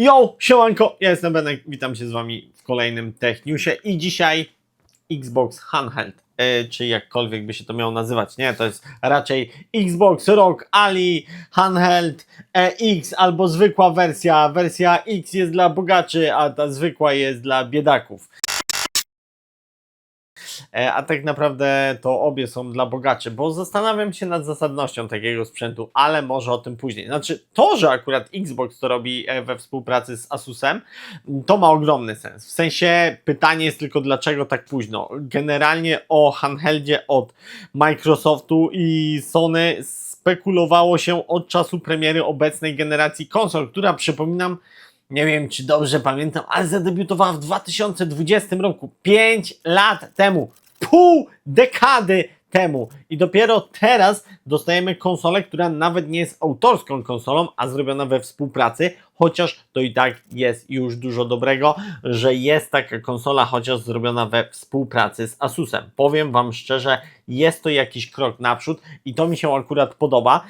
Yo, siemanko, ja jestem Benek, witam się z Wami w kolejnym Tech Newsie i dzisiaj Xbox Handheld, e, czy jakkolwiek by się to miało nazywać, nie, to jest raczej Xbox Rock Ali Handheld X albo zwykła wersja, wersja X jest dla bogaczy, a ta zwykła jest dla biedaków. E, A tak naprawdę to obie są dla bogaczy, bo zastanawiam się nad zasadnością takiego sprzętu, ale może o tym później. Znaczy, to, że akurat Xbox to robi e, we współpracy z Asusem, to ma ogromny sens. W sensie pytanie jest tylko dlaczego tak późno. Generalnie o handheldzie od Microsoftu i Sony spekulowało się od czasu premiery obecnej generacji konsol, która przypominam nie wiem, czy dobrze pamiętam, ale zadebiutowała w 2020 roku, 5 lat temu, pół dekady temu. I dopiero teraz dostajemy konsolę, która nawet nie jest autorską konsolą, a zrobiona we współpracy, chociaż to i tak jest już dużo dobrego, że jest taka konsola, chociaż zrobiona we współpracy z Asusem. Powiem Wam szczerze, jest to jakiś krok naprzód i to mi się akurat podoba,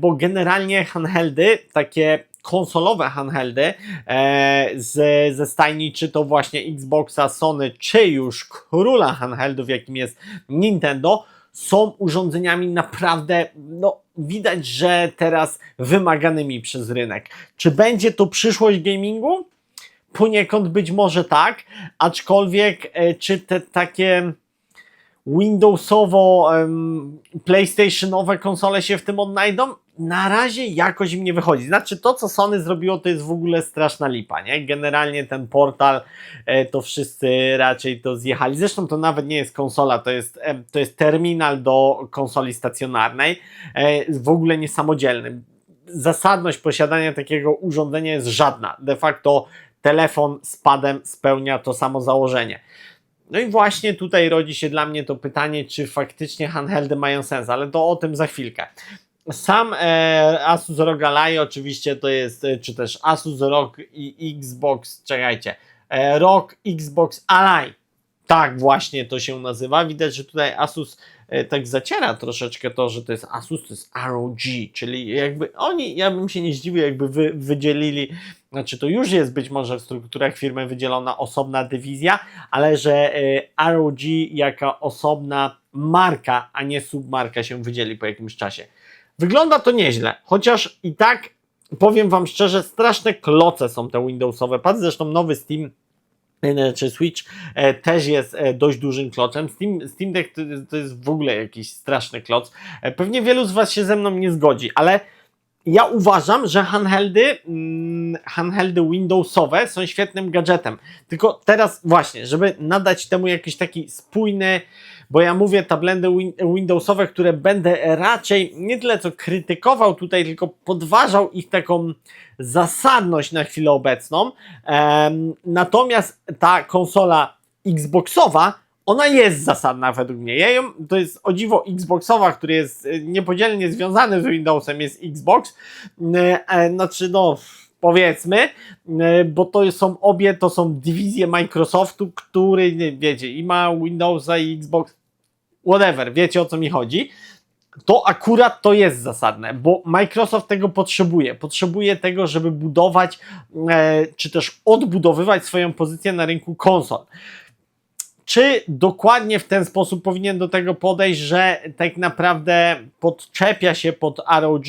bo generalnie handheldy, takie konsolowe handheldy e, z, ze stajni, czy to właśnie Xboxa, Sony, czy już króla handheldów, jakim jest Nintendo, są urządzeniami naprawdę, no widać, że teraz wymaganymi przez rynek. Czy będzie to przyszłość gamingu? Poniekąd być może tak, aczkolwiek e, czy te takie Windowsowo, PlayStationowe konsole się w tym odnajdą? Na razie jakoś im nie wychodzi. Znaczy to, co Sony zrobiło, to jest w ogóle straszna lipa, nie? Generalnie ten portal, e, to wszyscy raczej to zjechali. Zresztą to nawet nie jest konsola, to jest, to jest terminal do konsoli stacjonarnej, e, w ogóle niesamodzielny. Zasadność posiadania takiego urządzenia jest żadna. De facto telefon z padem spełnia to samo założenie. No i właśnie tutaj rodzi się dla mnie to pytanie, czy faktycznie handheldy mają sens, ale to o tym za chwilkę. Sam e, Asus ROG Ally oczywiście to jest, e, czy też Asus ROG i Xbox, czekajcie, e, ROG Xbox Ally. Tak właśnie to się nazywa. Widać, że tutaj Asus e, tak zaciera troszeczkę to, że to jest Asus, to jest ROG, czyli jakby oni, ja bym się nie zdziwił, jakby wy, wydzielili, znaczy to już jest być może w strukturach firmy wydzielona osobna dywizja, ale że e, ROG jaka osobna marka, a nie submarka się wydzieli po jakimś czasie. Wygląda to nieźle, chociaż i tak powiem Wam szczerze, straszne kloce są te Windowsowe pady, zresztą nowy Steam e, czy Switch e, też jest dość dużym klocem. Steam, Steam Deck to, jest w ogóle jakiś straszny kloc. Pewnie wielu z Was się ze mną nie zgodzi, ale ja uważam, że handheldy, mm, handheldy Windowsowe są świetnym gadżetem. Tylko teraz właśnie, żeby nadać temu jakiś taki spójny, bo ja mówię tablendy win- Windowsowe, które będę raczej nie tyle co krytykował tutaj, tylko podważał ich taką zasadność na chwilę obecną. Natomiast ta konsola Xboxowa, ona jest zasadna według mnie. Ja ją, to jest o dziwo Xboxowa, który jest e, niepodzielnie związany z Windowsem, jest Xbox. E, e, Znaczy, no, powiedzmy, e, bo to są obie, to są dywizje Microsoftu, który, wiecie, i ma Windowsa i Xbox, whatever, wiecie o co mi chodzi. To akurat to jest zasadne, bo Microsoft tego potrzebuje. Potrzebuje tego, żeby budować, e, czy też odbudowywać swoją pozycję na rynku konsol czy dokładnie w ten sposób powinien do tego podejść, że tak naprawdę podczepia się pod ROG,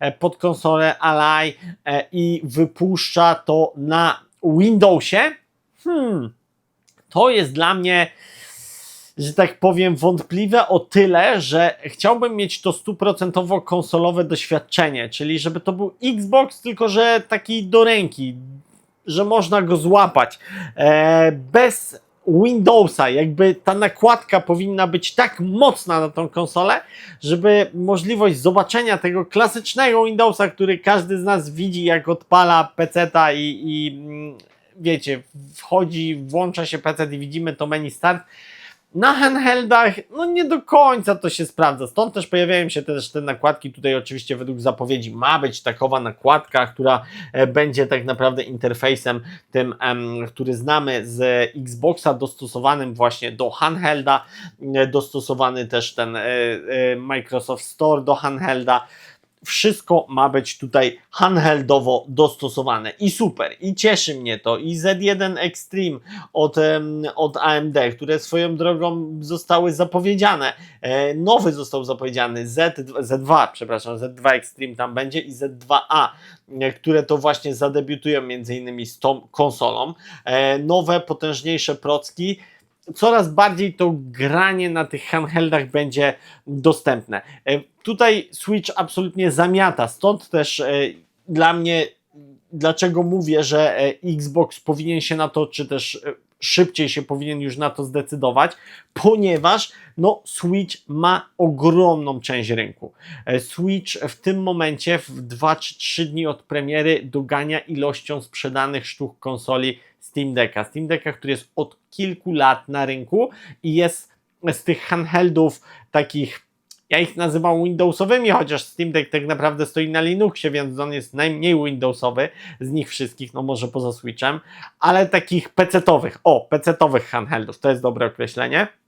e, pod konsolę Ally e, i wypuszcza to na Windowsie? Hmm, to jest dla mnie, że tak powiem, wątpliwe o tyle, że chciałbym mieć to stuprocentowo konsolowe doświadczenie, czyli żeby to był Xbox, tylko że taki do ręki, że można go złapać. E, bez Windowsa, jakby ta nakładka powinna być tak mocna na tą konsolę, żeby możliwość zobaczenia tego klasycznego Windowsa, który każdy z nas widzi, jak odpala PC-ta i, i mm, wiecie, wchodzi, włącza się PC i widzimy to menu start. Na handheldach, no nie do końca to się sprawdza. Stąd też pojawiają się też te nakładki. Tutaj oczywiście według zapowiedzi ma być takowa nakładka, która e, będzie tak naprawdę interfejsem tym, który znamy z Xboxa, dostosowanym właśnie do handhelda, e, dostosowany też ten e, Microsoft Store do handhelda. Wszystko ma być tutaj handheldowo dostosowane i super, i cieszy mnie to. I Z1 Extreme od, od AMD, które swoją drogą zostały zapowiedziane. E, nowy został zapowiedziany Z, Z2, przepraszam, Z2 Extreme tam będzie i Z2A, e, które to właśnie zadebiutują między innymi z tą konsolą. E, nowe, potężniejsze procki coraz bardziej to granie na tych handheldach będzie dostępne. E, Tutaj Switch absolutnie zamiata, stąd też e, dla mnie, dlaczego mówię, że e, Xbox powinien się na to, czy też szybciej się powinien już na to zdecydować, ponieważ no, Switch ma ogromną część rynku. E, Switch w tym momencie, w 2 czy 3 dni od premiery, dogania ilością sprzedanych sztuk konsoli Steam Decka. Steam Decka, który jest od kilku lat na rynku i jest z tych handheldów takich, ja ich nazywam Windowsowymi, chociaż Steam Deck tak naprawdę stoi na Linuxie, więc on jest najmniej Windowsowy z nich wszystkich, no może poza Switchem, ale takich PC-towych, o, PC-towych handheldów, to jest dobre określenie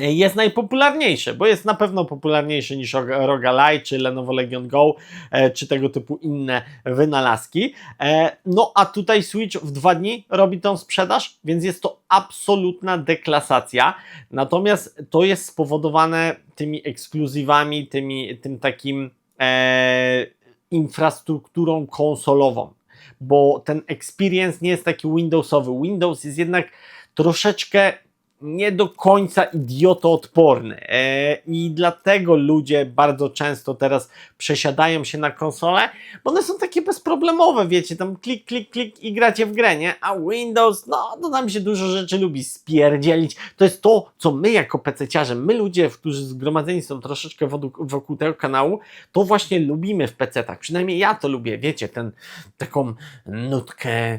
jest najpopularniejszy, bo jest na pewno popularniejszy niż Rogalite, czy Lenovo Legion Go, e, czy tego typu inne wynalazki. E, No a tutaj Switch w dwa dni robi tą sprzedaż, więc jest to absolutna deklasacja. Natomiast to jest spowodowane tymi ekskluzywami, tymi, tym takim e, infrastrukturą konsolową, bo ten experience nie jest taki Windowsowy. Windows jest jednak troszeczkę nie do końca idiotoodporny e, i dlatego ludzie bardzo często teraz przesiadają się na konsole, bo one są takie bezproblemowe, wiecie, tam klik, klik, klik i gracie w grę, nie? A Windows, no to nam się dużo rzeczy lubi spierdzielić. To jest to, co my jako pececiarze, my ludzie, którzy zgromadzeni są troszeczkę wokół, tego kanału, to właśnie lubimy w pecetach. Przynajmniej ja to lubię, wiecie, ten, taką nutkę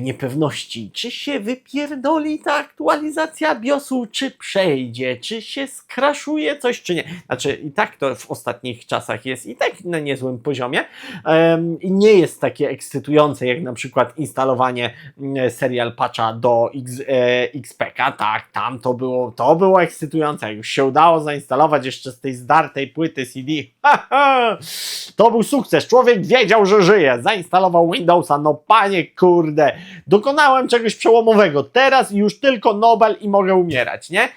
niepewności. Czy się wypierdoli ta aktualizacja BIOSu, czy przejdzie, czy się skraszuje coś, czy nie. Znaczy i tak to w ostatnich czasach jest i tak na niezłym poziomie. I nie jest takie ekscytujące jak na przykład instalowanie serial patcha do X, e, XPK, tak, tam to było, to było ekscytujące, już się udało zainstalować jeszcze z tej zdartej płyty CD, to był sukces, człowiek wiedział, że żyje, zainstalował Windowsa, no panie kurde, dokonałem czegoś przełomowego, teraz już tylko Nobel i mogę umierać, nie?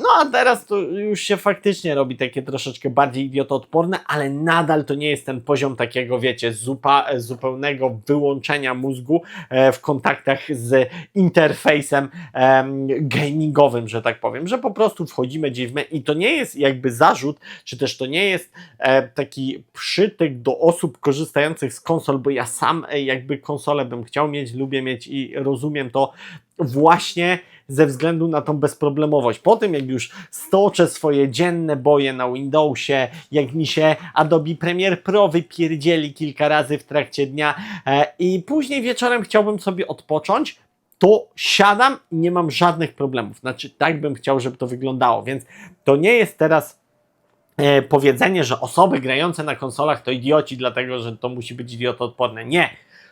No a teraz to już się faktycznie robi takie troszeczkę bardziej idiotoodporne, ale nadal to nie jest ten poziom takiego, wiecie, zupa, zupełnego wyłączenia mózgu e, w kontaktach z interfejsem em, gamingowym, że tak powiem, że po prostu wchodzimy me- i to nie jest jakby zarzut, czy też to nie jest e, taki przytyk do osób korzystających z konsol, bo ja sam e, jakby konsolę bym chciał mieć, lubię mieć i rozumiem to właśnie ze względu na tą bezproblemowość. Po tym, jak już stoczę swoje dzienne boje na Windowsie, jak mi się Adobe Premiere Pro wypierdzieli kilka razy w trakcie dnia e, i później wieczorem chciałbym sobie odpocząć, to siadam i nie mam żadnych problemów. Znaczy, tak bym chciał, żeby to wyglądało, więc to nie jest teraz e, powiedzenie, że osoby grające na konsolach to idioci, dlatego że to musi być idiotoodporne. Nie.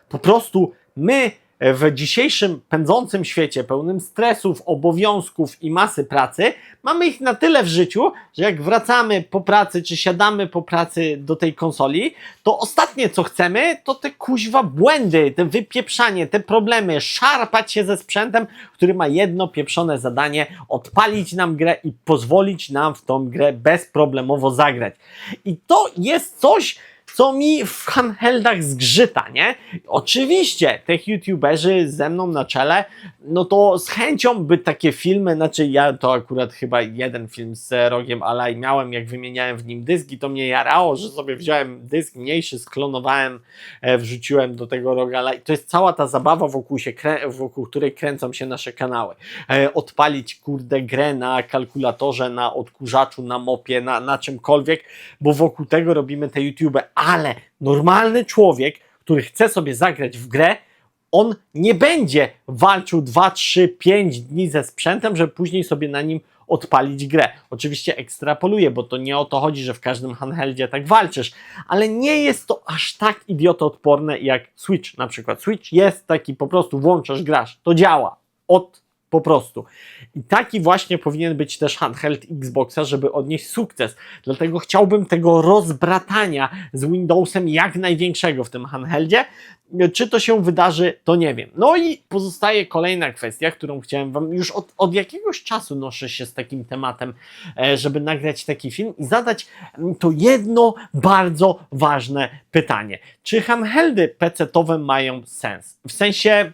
Po prostu my w dzisiejszym pędzącym świecie, pełnym stresów, obowiązków i masy pracy, mamy ich na tyle w życiu, że jak wracamy po pracy, czy siadamy po pracy do tej konsoli, to ostatnie co chcemy, to te kuźwa błędy, te wypieprzanie, te problemy, szarpać się ze sprzętem, który ma jedno pieprzone zadanie, odpalić nam grę i pozwolić nam w tą grę bezproblemowo zagrać. I to jest coś, co mi w handheldach zgrzyta, nie? Oczywiście, tych youtuberzy ze mną na czele, no to z chęcią by takie filmy, znaczy ja to akurat chyba jeden film z Rogiem Alaj miałem, jak wymieniałem w nim dyski, to mnie jarało, że sobie wziąłem dysk mniejszy, sklonowałem, e, wrzuciłem do tego Roga Alaj. To jest cała ta zabawa, wokół, się wokół której kręcą się nasze kanały. E, odpalić, kurde, grę na kalkulatorze, na odkurzaczu, na mopie, na, na czymkolwiek, bo wokół tego robimy te YouTube, ale normalny człowiek, który chce sobie zagrać w grę, on nie będzie walczył 2, 3, 5 dni ze sprzętem, żeby później sobie na nim odpalić grę. Oczywiście ekstrapoluję, bo to nie o to chodzi, że w każdym handheldzie tak walczysz, ale nie jest to aż tak idiotoodporne jak Switch na przykład. Switch jest taki po prostu włączasz, grasz, to działa od Po prostu. I taki właśnie powinien być też handheld Xboxa, żeby odnieść sukces. Dlatego chciałbym tego rozbratania z Windowsem jak największego w tym handheldzie. Czy to się wydarzy, to nie wiem. No i pozostaje kolejna kwestia, którą chciałem Wam już od, od jakiegoś czasu noszę się z takim tematem, e, żeby nagrać taki film i zadać mm, to jedno bardzo ważne pytanie. Czy handheldy PC-towe mają sens? W sensie,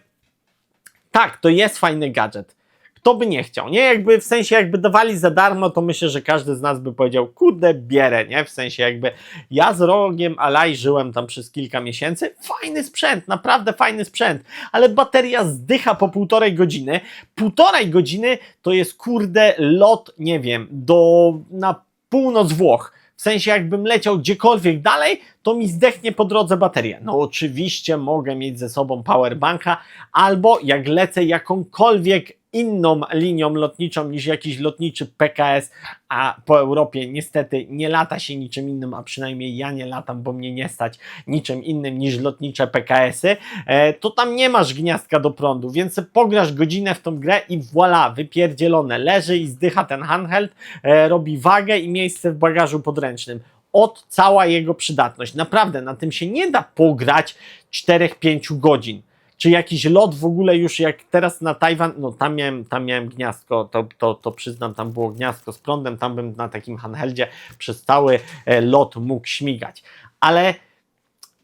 tak, to jest fajny gadżet. Kto by nie chciał, nie? Jakby w sensie, jakby dawali za darmo, to myślę, że każdy z nas by powiedział, kurde, bierę, nie? W sensie, jakby ja z rogiem Alaj żyłem tam przez kilka miesięcy. Fajny sprzęt, naprawdę fajny sprzęt, ale bateria zdycha po półtorej godziny. Półtorej godziny to jest, kurde, lot, nie wiem, do na północ Włoch. W sensie, jakbym leciał gdziekolwiek dalej, to mi zdechnie po drodze bateria. No, oczywiście mogę mieć ze sobą powerbanka, albo jak lecę jakąkolwiek inną linią lotniczą niż jakiś lotniczy PKS, a po Europie niestety nie lata się niczym innym, a przynajmniej ja nie latam, bo mnie nie stać niczym innym niż lotnicze PKS-y, e, to tam nie masz gniazdka do prądu, więc pograsz godzinę w tą grę i voilà, wypierdzielone, leży i zdycha ten handheld, e, robi wagę i miejsce w bagażu podręcznym od cała jego przydatność. Naprawdę, na tym się nie da pograć 4-5 godzin. Czy jakiś lot w ogóle już jak teraz na Tajwan, no tam miałem, tam miałem gniazdko, to, to, to przyznam, tam było gniazdko z prądem, tam bym na takim handheldzie przez cały e, lot mógł śmigać. Ale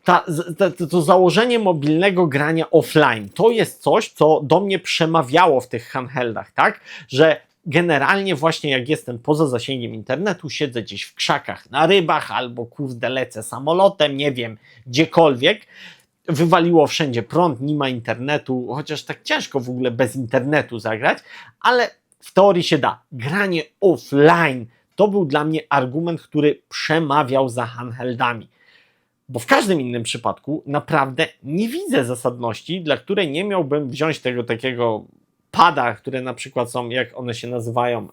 ta, to, to założenie mobilnego grania offline to jest coś, co do mnie przemawiało w tych handheldach, tak? Że generalnie właśnie jak jestem poza zasięgiem internetu, siedzę gdzieś w krzakach na rybach albo kurde lecę samolotem, nie wiem, gdziekolwiek, wywaliło wszędzie prąd, nie ma internetu, chociaż tak ciężko w ogóle bez internetu zagrać, ale w teorii się da. Granie offline to był dla mnie argument, który przemawiał za handheldami. Bo w każdym innym przypadku naprawdę nie widzę zasadności, dla której nie miałbym wziąć tego takiego pada, które na przykład są, jak one się nazywają.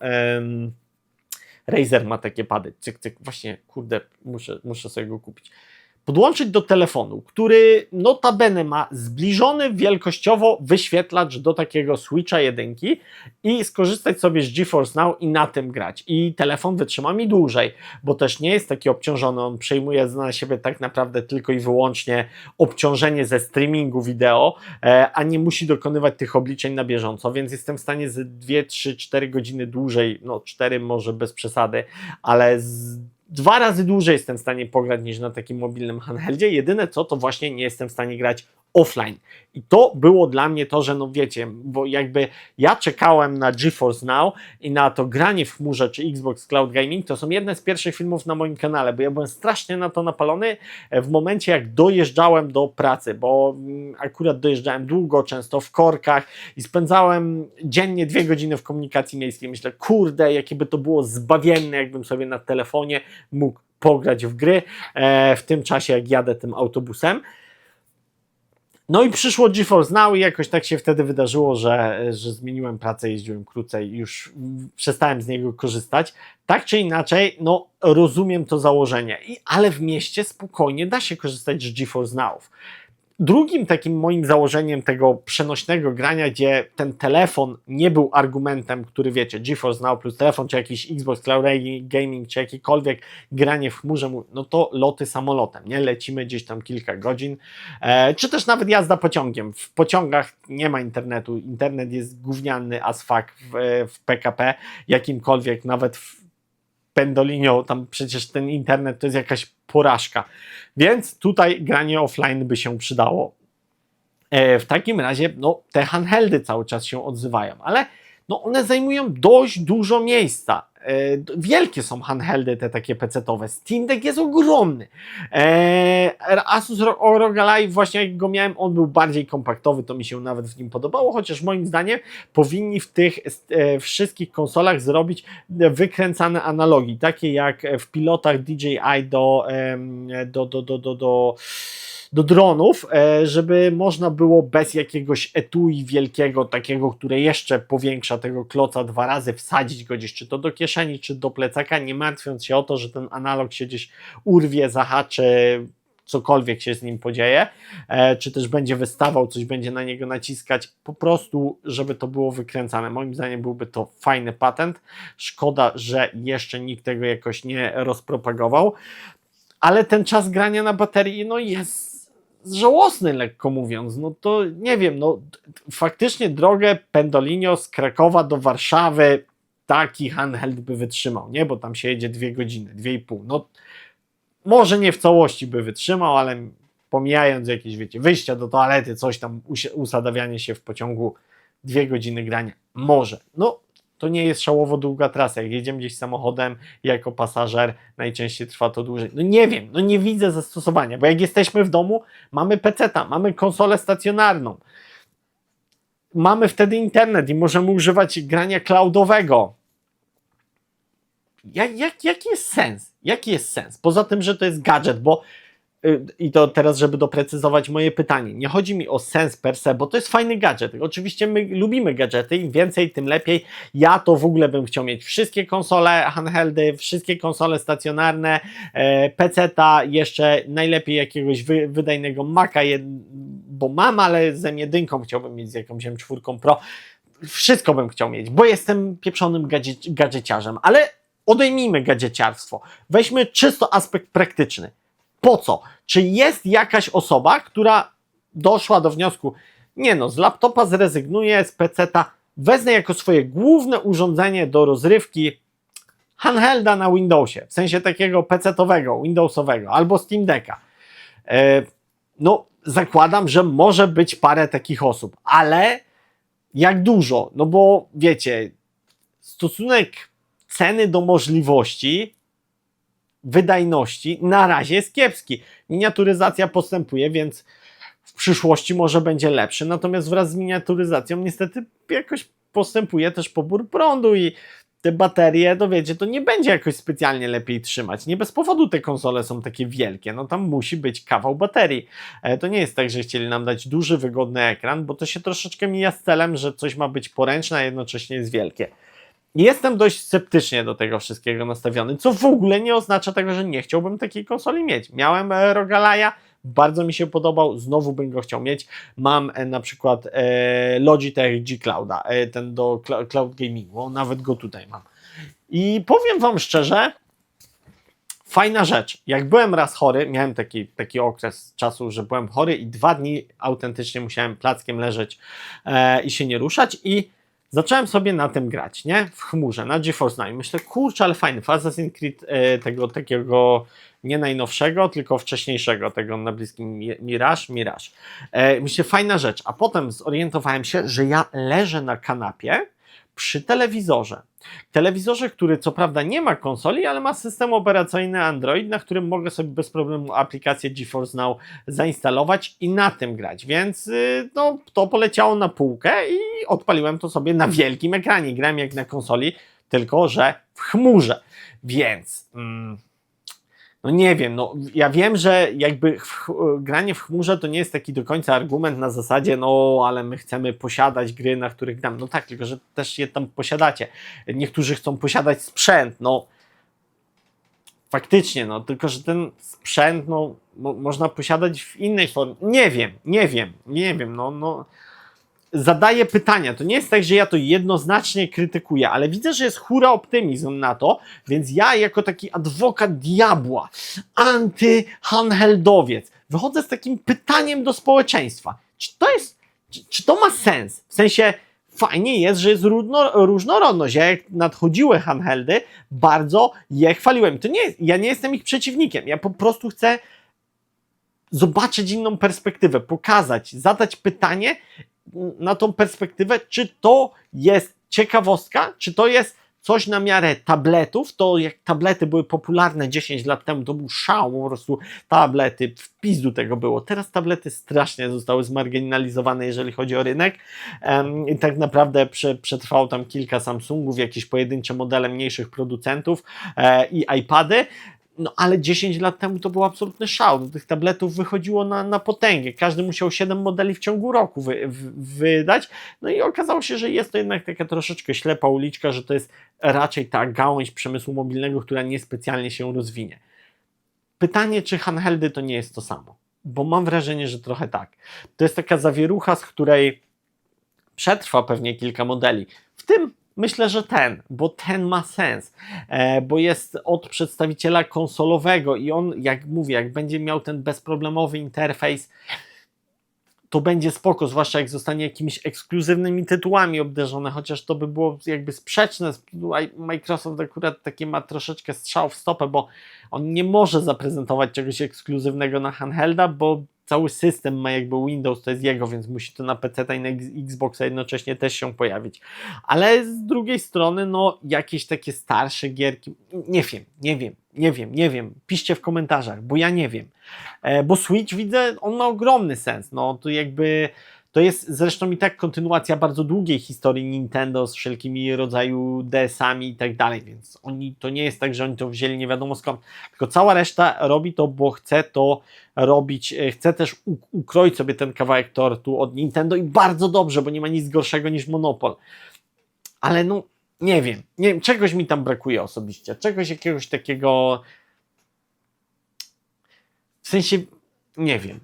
Razer ma takie pady. Cyk, cyk, właśnie, kurde, muszę, muszę sobie go kupić podłączyć do telefonu, który notabene ma zbliżony wielkościowo wyświetlacz do takiego Switcha 1 i skorzystać sobie z GeForce Now i na tym grać. I telefon wytrzyma mi dłużej, bo też nie jest taki obciążony, on przejmuje na siebie tak naprawdę tylko i wyłącznie obciążenie ze streamingu wideo, e, a nie musi dokonywać tych obliczeń na bieżąco, więc jestem w stanie z 2, 3, 4 godziny dłużej, no 4 może bez przesady, ale z dwa razy dłużej jestem w stanie pograć niż na takim mobilnym handheldzie. Jedyne co, to właśnie nie jestem w stanie grać offline. I to było dla mnie to, że no wiecie, bo jakby ja czekałem na GeForce Now i na to granie w chmurze czy Xbox Cloud Gaming, to są jedne z pierwszych filmów na moim kanale, bo ja byłem strasznie na to napalony w momencie jak dojeżdżałem do pracy, bo mm, akurat dojeżdżałem długo, często w korkach i spędzałem dziennie dwie godziny w komunikacji miejskiej. Myślę, kurde, jakie by to było zbawienne, jakbym sobie na telefonie mógł pograć w gry e, w tym czasie, jak jadę tym autobusem. No i przyszło GeForce Now i jakoś tak się wtedy wydarzyło, że, że zmieniłem pracę, jeździłem krócej już przestałem z niego korzystać. Tak czy inaczej, no rozumiem to założenie, I, ale w mieście spokojnie da się korzystać z GeForce Now. Drugim takim moim założeniem tego przenośnego grania, gdzie ten telefon nie był argumentem, który wiecie, GeForce Now plus telefon, czy jakiś Xbox Cloud Gaming, czy jakikolwiek granie w chmurze, no to loty samolotem, nie? Lecimy gdzieś tam kilka godzin, e, czy też nawet jazda pociągiem. W pociągach nie ma internetu, internet jest gówniany as fuck w, w PKP, jakimkolwiek, nawet w pendolinią, tam przecież ten internet to jest jakaś porażka. Więc tutaj granie offline by się przydało. E, w takim razie, no, te handheldy cały czas się odzywają, ale no, one zajmują dość dużo miejsca. E, wielkie są handheldy te takie PC-owe. Steam Deck jest ogromny. E, Asus ROG Ally, właśnie jak go miałem, on był bardziej kompaktowy, to mi się nawet w nim podobało, chociaż moim zdaniem powinni w tych e, wszystkich konsolach zrobić wykręcane analogi, takie jak w pilotach DJI do, do, do, do, do, do do dronów, e, żeby można było bez jakiegoś etui wielkiego, takiego, które jeszcze powiększa tego kloca dwa razy, wsadzić go gdzieś, czy to do kieszeni, czy do plecaka, nie martwiąc się o to, że ten analog się gdzieś urwie, zahaczy, cokolwiek się z nim podzieje, e, czy też będzie wystawał, coś będzie na niego naciskać, po prostu, żeby to było wykręcane. Moim zdaniem byłby to fajny patent. Szkoda, że jeszcze nikt tego jakoś nie rozpropagował, ale ten czas grania na baterii no jest żałosny, lekko mówiąc. No to nie wiem, no faktycznie drogę Pendolinio z Krakowa do Warszawy taki handheld by wytrzymał, nie? Bo tam się jedzie dwie godziny, dwie i pół. No może nie w całości by wytrzymał, ale pomijając jakieś, wiecie, wyjścia do toalety, coś tam, usadawianie się w pociągu, dwie godziny grania, może. No to nie jest szałowo długa trasa. Jak jedziemy gdzieś samochodem jako pasażer, najczęściej trwa to dłużej. No nie wiem, no nie widzę zastosowania, bo jak jesteśmy w domu, mamy PC-ta, mamy konsolę stacjonarną. Mamy wtedy internet i możemy używać grania cloudowego. Jak, jak, jaki jest sens? Jaki jest sens? Poza tym, że to jest gadżet, bo i to teraz, żeby doprecyzować moje pytanie. Nie chodzi mi o sens per se, bo to jest fajny gadżet. Oczywiście my lubimy gadżety, im więcej, tym lepiej. Ja to w ogóle bym chciał mieć wszystkie konsole handheldy, wszystkie konsole stacjonarne, e, PC-ta, jeszcze najlepiej jakiegoś wy, wydajnego Maca, bo mam, ale z M1 chciałbym mieć z jakąś M4 Pro. Wszystko bym chciał mieć, bo jestem pieprzonym gadżeciarzem, ale odejmijmy gadżeciarstwo. Weźmy czysto aspekt praktyczny po co? Czy jest jakaś osoba, która doszła do wniosku, nie no, z laptopa zrezygnuję, z PC-ta wezmę jako swoje główne urządzenie do rozrywki handhelda na Windowsie, w sensie takiego PC-owego, Windowsowego albo Steam Decka. E, no, zakładam, że może być parę takich osób, ale jak dużo? No bo wiecie, stosunek ceny do możliwości wydajności na razie jest kiepski. Miniaturyzacja postępuje, więc w przyszłości może będzie lepszy, natomiast wraz z miniaturyzacją niestety jakoś postępuje też pobór prądu i te baterie, to wiecie, to nie będzie jakoś specjalnie lepiej trzymać. Nie bez powodu te konsole są takie wielkie, no tam musi być kawał baterii. E, to nie jest tak, że chcieli nam dać duży, wygodny ekran, bo to się troszeczkę mija z celem, że coś ma być poręczne, a jednocześnie jest wielkie. Jestem dość sceptycznie do tego wszystkiego nastawiony, co w ogóle nie oznacza tego, że nie chciałbym takiej konsoli mieć. Miałem e, Rogalaja, bardzo mi się podobał, znowu bym go chciał mieć. Mam e, na przykład e, Logitech G Clouda, ten do cloud gamingu, nawet go tutaj mam. I powiem Wam szczerze, fajna rzecz. Jak byłem raz chory, miałem taki, taki okres czasu, że byłem chory i dwa dni autentycznie musiałem plackiem leżeć e, i się nie ruszać i Zacząłem sobie na tym grać, nie? W chmurze, na GeForce Now. Myślę, kurczę, ale fajny. W Assassin's Creed e, tego takiego nie najnowszego, tylko wcześniejszego, tego na bliskim Mirage, Mirage. E, myślę, fajna rzecz. A potem zorientowałem się, że ja leżę na kanapie przy telewizorze. Telewizorze, który co prawda nie ma konsoli, ale ma system operacyjny Android, na którym mogę sobie bez problemu aplikację GeForce Now zainstalować i na tym grać. Więc y, no, to poleciało na półkę i odpaliłem to sobie na wielkim ekranie. Gram jak na konsoli, tylko że w chmurze. Więc. Mm, no nie wiem, no ja wiem, że jakby w, granie w chmurze to nie jest taki do końca argument na zasadzie, no ale my chcemy posiadać gry, na których gram. No tak, tylko że też je tam posiadacie. Niektórzy chcą posiadać sprzęt, no faktycznie, no tylko że ten sprzęt, no mo można posiadać w innej formie. Nie wiem, nie wiem, nie wiem, no, no zadaję pytania. To nie jest tak, że ja to jednoznacznie krytykuję, ale widzę, że jest hura optymizm na to, więc ja jako taki adwokat diabła, anty-handheldowiec, wychodzę z takim pytaniem do społeczeństwa. Czy to jest, czy, czy to ma sens? W sensie fajnie jest, że jest różno, różnorodność. Ja jak nadchodziły handheldy, bardzo je chwaliłem. To nie, ja nie jestem ich przeciwnikiem. Ja po prostu chcę zobaczyć inną perspektywę, pokazać, zadać pytanie na tą perspektywę, czy to jest ciekawostka, czy to jest coś na miarę tabletów, to jak tablety były popularne 10 lat temu, to był szał, po prostu tablety, w pizdu tego było. Teraz tablety strasznie zostały zmarginalizowane, jeżeli chodzi o rynek. I tak naprawdę przetrwało tam kilka Samsungów, jakieś pojedyncze modele mniejszych producentów e, i iPady. No ale 10 lat temu to był absolutny szał. Tych tabletów wychodziło na, na potęgę. Każdy musiał 7 modeli w ciągu roku wy, w, wydać. No i okazało się, że jest to jednak taka troszeczkę ślepa uliczka, że to jest raczej ta gałąź przemysłu mobilnego, która niespecjalnie się rozwinie. pytanie, czy handheldy to nie jest to samo. Bo mam wrażenie, że trochę tak. To jest taka zawierucha, z której przetrwa pewnie kilka modeli. Myślę, że ten, bo ten ma sens, e, bo jest od przedstawiciela konsolowego i on, jak mówię, jak będzie miał ten bezproblemowy interfejs, to będzie spoko, zwłaszcza jak zostanie jakimiś ekskluzywnymi tytułami obdarzone, chociaż to by było jakby sprzeczne. Microsoft akurat takie ma troszeczkę strzał w stopę, bo on nie może zaprezentować czegoś ekskluzywnego na handhelda, bo cały system ma jakby Windows, to jest jego, więc musi to na PC i na Xboxa jednocześnie też się pojawić. Ale z drugiej strony, no jakieś takie starsze gierki, nie wiem, nie wiem, nie wiem, nie wiem, piszcie w komentarzach, bo ja nie wiem. E, bo Switch widzę, on ma ogromny sens, no to jakby to jest zresztą i tak kontynuacja bardzo długiej historii Nintendo z wszelkimi rodzaju DS-ami i tak dalej, więc oni to nie jest tak, że oni to wzięli nie wiadomo skąd, tylko cała reszta robi to, bo chce to robić, e, chce też ukroić sobie ten kawałek tortu od Nintendo i bardzo dobrze, bo nie ma nic gorszego niż monopol. Ale no, nie wiem, nie wiem, czegoś mi tam brakuje osobiście, czegoś jakiegoś takiego w sensie, nie wiem,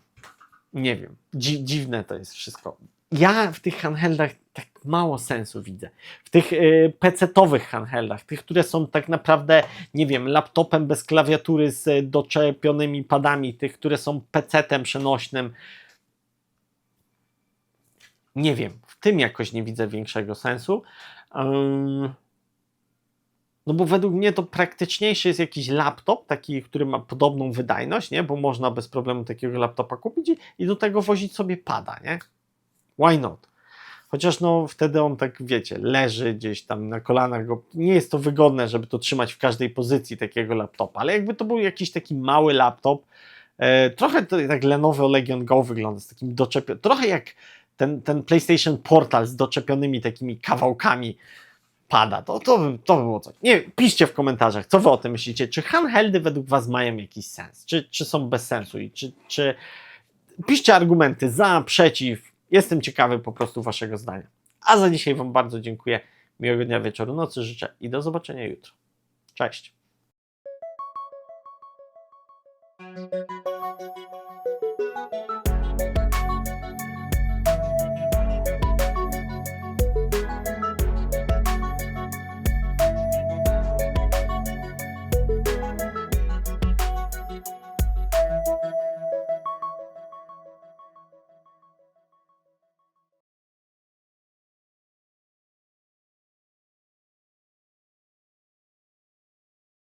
nie wiem, Dzi dziwne to jest wszystko. Ja w tych handheldach tak mało sensu widzę. W tych y, PC-towych handheldach, tych, które są tak naprawdę, nie wiem, laptopem bez klawiatury z doczepionymi padami, tych, które są PC-tem przenośnym. Nie wiem, w tym jakoś nie widzę większego sensu. Ym, no bo według mnie to praktyczniejszy jest jakiś laptop, taki, który ma podobną wydajność, nie? Bo można bez problemu takiego laptopa kupić i, do tego wozić sobie pada, nie? Why not? Chociaż no wtedy on tak, wiecie, leży gdzieś tam na kolanach, go, nie jest to wygodne, żeby to trzymać w każdej pozycji takiego laptopa, ale jakby to był jakiś taki mały laptop, e, trochę to, tak Lenovo Legion Go wygląda, z takim doczepionym, trochę jak ten, ten PlayStation Portal z doczepionymi takimi kawałkami pada, to, to, by, to by było coś. Nie, piszcie w komentarzach, co wy o tym myślicie. Czy handheldy według was mają jakiś sens? Czy, czy są bez sensu? I czy, czy... Piszcie argumenty za, przeciw. Jestem ciekawy po prostu waszego zdania. A za dzisiaj wam bardzo dziękuję. Miłego dnia, wieczoru, nocy życzę i do zobaczenia jutro. Cześć.